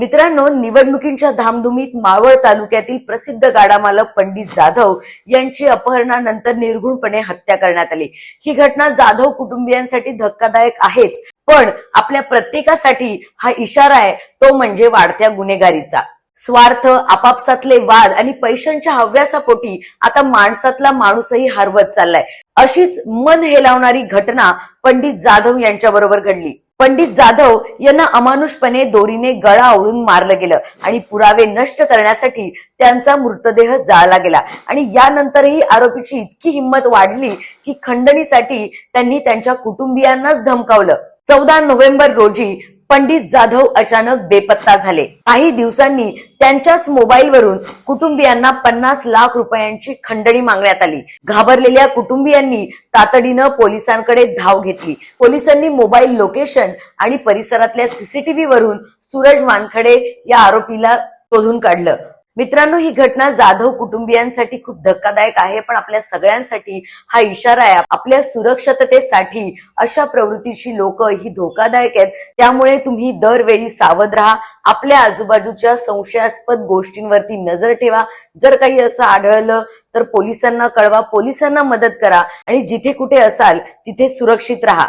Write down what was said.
मित्रांनो निवडणुकींच्या धामधुमीत मावळ तालुक्यातील प्रसिद्ध गाडा मालक पंडित जाधव यांची अपहरणानंतर निर्घुणपणे हत्या करण्यात आली. ही घटना जाधव कुटुंबियांसाठी धक्कादायक आहेच पण आपल्या प्रत्येकासाठी हा इशारा आहे तो म्हणजे वाढत्या गुन्हेगारीचा. स्वार्थ आपापसातले वाद आणि पैशांच्या हव्यासापोटी आता माणसातला माणूसही हरवत चाललाय. अशीच मन हेलावणारी घटना पंडित जाधव यांच्याबरोबर घडली. पंडित जाधव यांना अमानुषपणे दोरीने गळा आवळून मारलं गेलं आणि पुरावे नष्ट करण्यासाठी त्यांचा मृतदेह जाळला गेला. आणि यानंतरही आरोपीची इतकी हिंमत वाढली की खंडणीसाठी त्यांनी त्यांच्या कुटुंबियांनाच धमकावलं. चौदा नोव्हेंबर रोजी पंडित जाधव अचानक बेपत्ता झाले. काही दिवसांनी त्यांच्याच मोबाईलवरून कुटुंबियांना पन्नास लाख रुपयांची खंडणी मागण्यात आली. घाबरलेल्या कुटुंबियांनी तातडीनं पोलिसांकडे धाव घेतली. पोलिसांनी मोबाईल लोकेशन आणि परिसरातल्या सीसीटीव्ही वरून सूरज वानखडे या आरोपीला शोधून काढलं. मित्रांनो ही घटना जाधव कुटुंबियांसाठी खूप धक्कादायक आहे पण आपल्या सगळ्यांसाठी हा इशारा आहे. आपल्या सुरक्षिततेसाठी अशा प्रवृत्तीची लोक ही धोकादायक आहेत. त्यामुळे तुम्ही दरवेळी सावध राहा. आपल्या आजूबाजूच्या संशयास्पद गोष्टींवरती नजर ठेवा. जर काही असं आढळलं तर पोलिसांना कळवा. पोलिसांना मदत करा. आणि जिथे कुठे असाल तिथे सुरक्षित राहा.